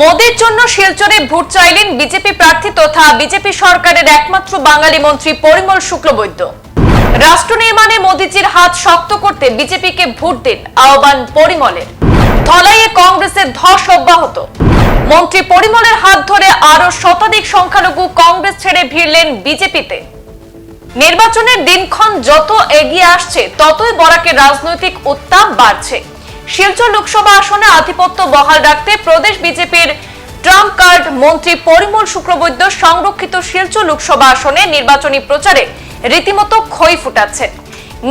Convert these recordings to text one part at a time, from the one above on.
মোদির জন্য শিলচরে ভোট চাইলেন বিজেপি প্রার্থী তথা বিজেপি সরকারের একমাত্র বাঙালি মন্ত্রী পরিমল শুক্লবৈদ্য। রাষ্ট্র নির্মাণে মোদিজির হাত শক্ত করতে বিজেপিকে ভোট দিন আহ্বান পরিমলের। ধলাইয়ে কংগ্রেসের ধস অব্যাহত। মন্ত্রী পরিমলের হাত ধরে আরও শতাধিক সংখ্যালঘু কংগ্রেস ছেড়ে ভিড়লেন বিজেপিতে। নির্বাচনের দিনক্ষণ যত এগিয়ে আসছে, ততই বরাকের রাজনৈতিক উত্তাপ বাড়ছে। শিলচর লোকসভা আসনে আধিপত্য বহাল রাখতে প্রদেশ বিজেপির ট্রাম্প কার্ড মন্ত্রী পরিমল শুক্রবৈদ্য সংরক্ষিত শিলচর লোকসভা আসনে নির্বাচনী প্রচারে রীতিমতো খই ফুটাচ্ছেন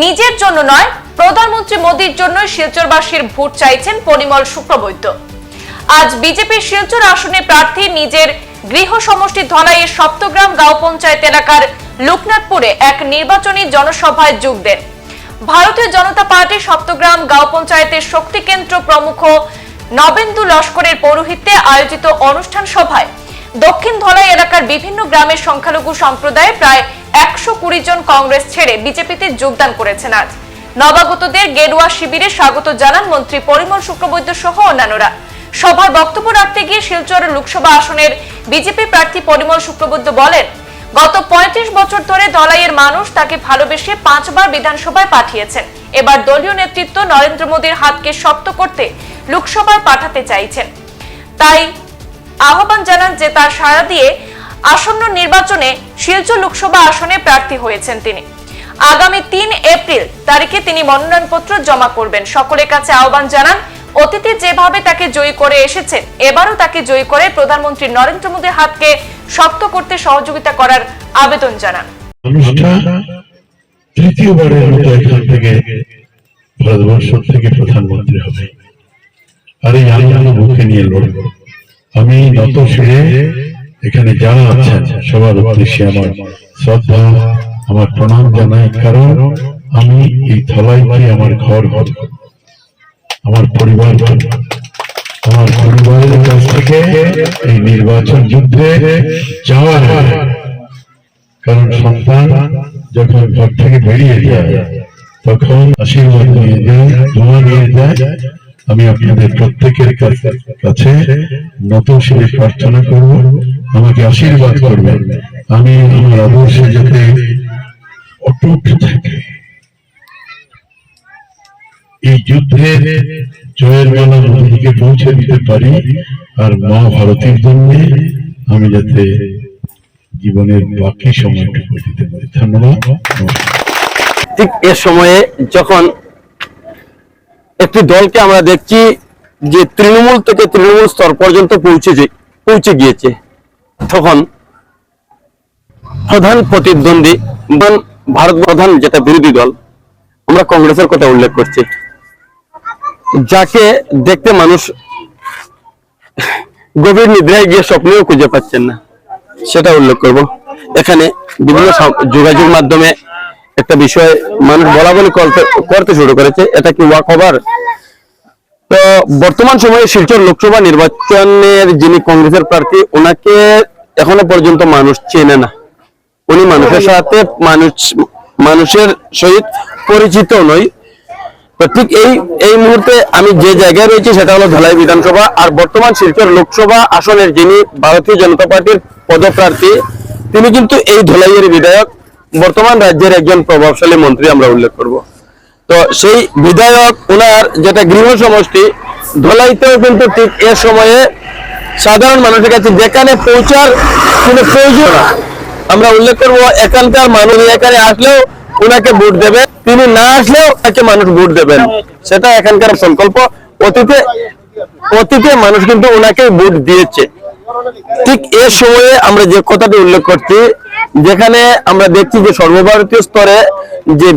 নিজের জন্য নয়, প্রধানমন্ত্রী মোদীর জন্য শিলচরবাসীর ভোট চাইছেন পরিমল শুক্রবৈদ্য আজ বিজেপির শিলচর আসনে প্রার্থী নিজের গৃহ সমষ্টি ধলাইয়ের সপ্তগ্রাম গাঁও পঞ্চায়েত এলাকার লোকনাথপুরে এক নির্বাচনী জনসভায় যোগ দেন। ভারতীয় জনতা পার্টি সপ্তগ্রাম গাঁও পঞ্চায়েতের শক্তি কেন্দ্র প্রমুখ নবেন্দু লস্করের পৌরোহিত্যে আয়োজিত অনুষ্ঠান সভায় দক্ষিণ ধলাই এলাকার বিভিন্ন গ্রামের সংখ্যালঘু সম্প্রদায় প্রায় একশো কুড়ি জন কংগ্রেস ছেড়ে বিজেপিতে যোগদান করেছেন আজ। নবাগতদের গেরুয়া শিবিরে স্বাগত জানান মন্ত্রী পরিমল শুক্রবৈদ্য সহ অন্যান্যরা। সভার বক্তব্য রাখতে গিয়ে শিলচর লোকসভা আসনের বিজেপি প্রার্থী পরিমল শুক্রবৈদ্য বলেন গত পঁয়ত্রিশ বছর ধরে দলাইয়ের মানুষ তাকে ভালোবেসে পাঁচবার বিধানসভায় পাঠিয়েছেন। এবার দলীয় নেতৃত্ব নরেন্দ্র মোদীর হাতকে শক্ত করতে লোকসভায় পাঠাতে চাইছেন। তাই আহ্বান জানান যে তার সাড়া দিয়ে আসন্ন নির্বাচনে শিলচর লোকসভা আসনে প্রার্থী হয়েছেন তিনি। আগামী তিন এপ্রিল তারিখে তিনি মনোনয়নপত্র জমা করবেন। সকলের কাছে আহ্বান জানান অতীতে যেভাবে তাকে জয়ী করে এসেছেন, এবারও তাকে জয়ী করে প্রধানমন্ত্রী নরেন্দ্র মোদীর হাতকে শক্ত করতে সহযোগিতা করার আবেদন জানান। তৃতীয়বারের মতো এখান থেকে ভারতবর্ষ থেকে প্রধানমন্ত্রী হবে। আর এই আন্দোলন নিয়ে লড়ব। আমি নত শিরে এখানে যারা আছেন, সবার উদ্দেশ্যে আমার শ্রদ্ধা, আমার প্রণাম জানাই। কারণ আমি এই আমার ঘর হবে। আমার পরিবার, আমার পরিবারের কাছ থেকে এই নির্বাচন যুদ্ধে যাওয়ার। কারণ সন্তান যখন ঘর থেকে বেরিয়ে যায়, তখন আশীর্বাদ নিয়ে যায়, দোয়া নিয়ে যায়। আমি আপনাদের প্রত্যেকের কাছে- কাছে নত শিরে প্রার্থনা করব। আমাকে আশীর্বাদ করবেন। আমি আমার অবশ্যই যাতে অটুট থাকে। এই যুদ্ধের জয়ের মালা মোদীকে পৌঁছে দিতে পারি আর মা ভারতীর জন্য আমি যাতে জীবনের বাকি সময়টুকু দিতে পারি। ধন্যবাদ। ঠিক এ সময়ে যখন একটি দলকে আমরা দেখছি যে তৃণমূল থেকে তৃণমূল স্তর পর্যন্ত পৌঁছেছে, পৌঁছে গিয়েছে, তখন প্রধান প্রতিদ্বন্দ্বী ভারত প্রধান যেটা বিরোধী দল, আমরা কংগ্রেসের কথা উল্লেখ করছি। যাকে দেখতে মানুষ গভীর নিদ্রায় গিয়ে স্বপ্নেও খুঁজে পাচ্ছেন না, সেটা উল্লেখ করব। এখানে বিভিন্ন যোগাযোগ মাধ্যমে একটা বিষয় মানুষ বলা বলি করতে শুরু করেছে, এটা কি ওয়াক ওভার তো বর্তমান সময়ে শিলচর লোকসভা নির্বাচনের যিনি কংগ্রেসের প্রার্থী, ওনাকে এখনও পর্যন্ত মানুষ চেনে না। উনি মানুষের সাথে মানুষ, মানুষের সহিত পরিচিত নয়। তো ঠিক এই এই মুহূর্তে আমি যে জায়গায় রয়েছি সেটা হলো ধলাই বিধানসভা আর বর্তমান শিলচর লোকসভা আসনের যিনি ভারতীয় জনতা পার্টির পদপ্রার্থী, তিনি কিন্তু এই ধলাইয়ের বিধায়ক বর্তমান রাজ্যের একজন প্রভাবশালী মন্ত্রী আমরা উল্লেখ করব তো সেই বিধায়ক ওনার যেটা গৃহ সমষ্টি, ধলাইতেও কিন্তু ঠিক এ সময়ে সাধারণ মানুষের কাছে যেখানে পৌঁছার কোনো প্রয়োজন। আমরা উল্লেখ করব, এখানকার মানুষ এখানে আসলেও ওনাকে ভোট দেবে তিনি না আসলেও তাকে মানুষ ভোট দেবেন। সেটা এখানকার সংকল্প। অতীতে অতীতে মানুষ কিন্তু ওনাকে ভোট দিয়েছে। ঠিক এ সময়ে আমরা যে কথাটি উল্লেখ করছি, যেখানে আমরা দেখছি যে সর্বভারতীয় স্তরে যে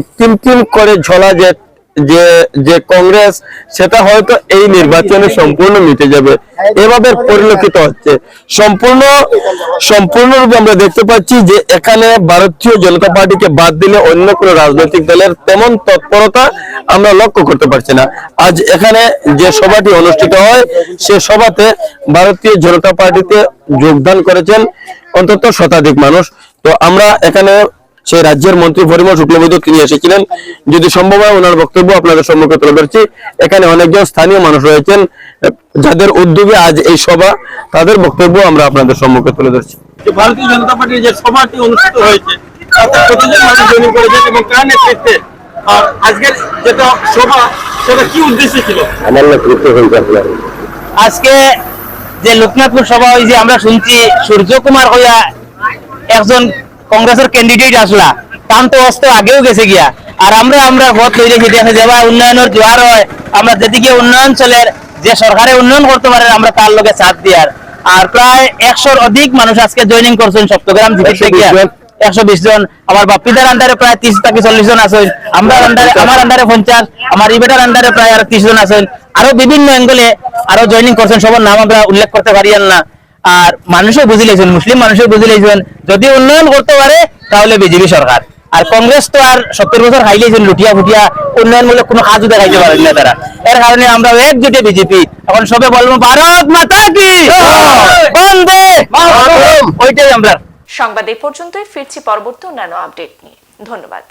তিন করে ঝোলা যে যে যে কংগ্রেস, সেটা হয়তো এই নির্বাচনে সম্পূর্ণ মিটে যাবে। এভাবে পরিলক্ষিত হচ্ছে। সম্পূর্ণ, সম্পূর্ণরূপে আমরা দেখতে পাচ্ছি যে এখানে ভারতীয় জনতা পার্টিকে বাদ দিলে অন্য কোনো রাজনৈতিক দলের তেমন তৎপরতা আমরা লক্ষ্য করতে পারছি না। আজ এখানে যে সভাটি অনুষ্ঠিত হয়, সে সভাতে ভারতীয় জনতা পার্টিতে যোগদান করেছেন অন্তত শতাধিক মানুষ। তো আমরা এখানে সেই রাজ্যের মন্ত্রী পরিমল শুক্লবৈদ্য, তিনি এসেছিলেন। যদি সম্ভব হয়, ওনার বক্তব্য আপনাদের সম্মুখে তুলে ধরছি। এখানে অনেকজন স্থানীয় মানুষ রয়েছেন। যাদের উদ্যোগে আজ এই সভা তাদের বক্তব্য আমরা আপনাদের সম্মুখে তুলে ধরছি। ভারতীয় জনতা পার্টির যে সভাটি অনুষ্ঠিত হয়েছে তাতে প্রতিজন মানুষ জয়েন করেছেন এবং কার নেতৃত্বে আর আজকের যেটা সভা সেটা কি উদ্দেশ্য ছিল? আমার নেতৃত্ব হয়েছে আপনার। আজকে যে লোকনাথপুর সভা হয়েছে আমরা শুনছি সূর্য কুমার হইয়া একজন কংগ্রেসের ক্যান্ডিডেট আসলা। তাম তো অস্ত আগেও গেছে গিয়া। আর আমরা আমরা ভোট লইলে সেটা যাবা উন্নয়নের জোয়ার হয় আমরা যেদিকে উন্নয়ন চলের যে সরকারে উন্নয়ন করতে পারে আমরা তার লগে সাথ দিয়ার আর। প্রায় একশোর অধিক মানুষ আজকে জয়েনিং করছেন সপ্তগ্রাম জিপিতে গিয়া 120 জন। একশো বিশ জন। আমার বাপ্পিদার আন্ডারে প্রায় তিরিশ থেকে চল্লিশ জন আছেন। আমরা আন্ডারে আমার আন্ডারে পঞ্চাশ। আমার ইবেটার আন্ডারে প্রায় আর ত্রিশ জন আছেন। আরও বিভিন্ন অ্যাঙ্গেলে আরও জয়েনিং করছেন। সবার নাম আমরা উল্লেখ করতে পারিয়ান না। আর মানুষও বুঝি লাইছেন মুসলিম মানুষও বুঝি লাইছেন যদি উন্নয়ন করতে পারে তাহলে বিজেপি সরকার। আর কংগ্রেস তো আর সত্তর বছর হাইলেছেন লুটিয়া ফুটিয়া উন্নয়নমূলক কোনো কাজও দেখাইতে পারেন না তারা। এর কারণে আমরা একজোটে বিজেপি। এখন সবে বলব, ভারত মাতা কি বন্দে ওইটাই আমরা। সংবাদ এই পর্যন্তই, ফিরছি পরবর্তী অন্যান্য আপডেট নিয়ে। ধন্যবাদ।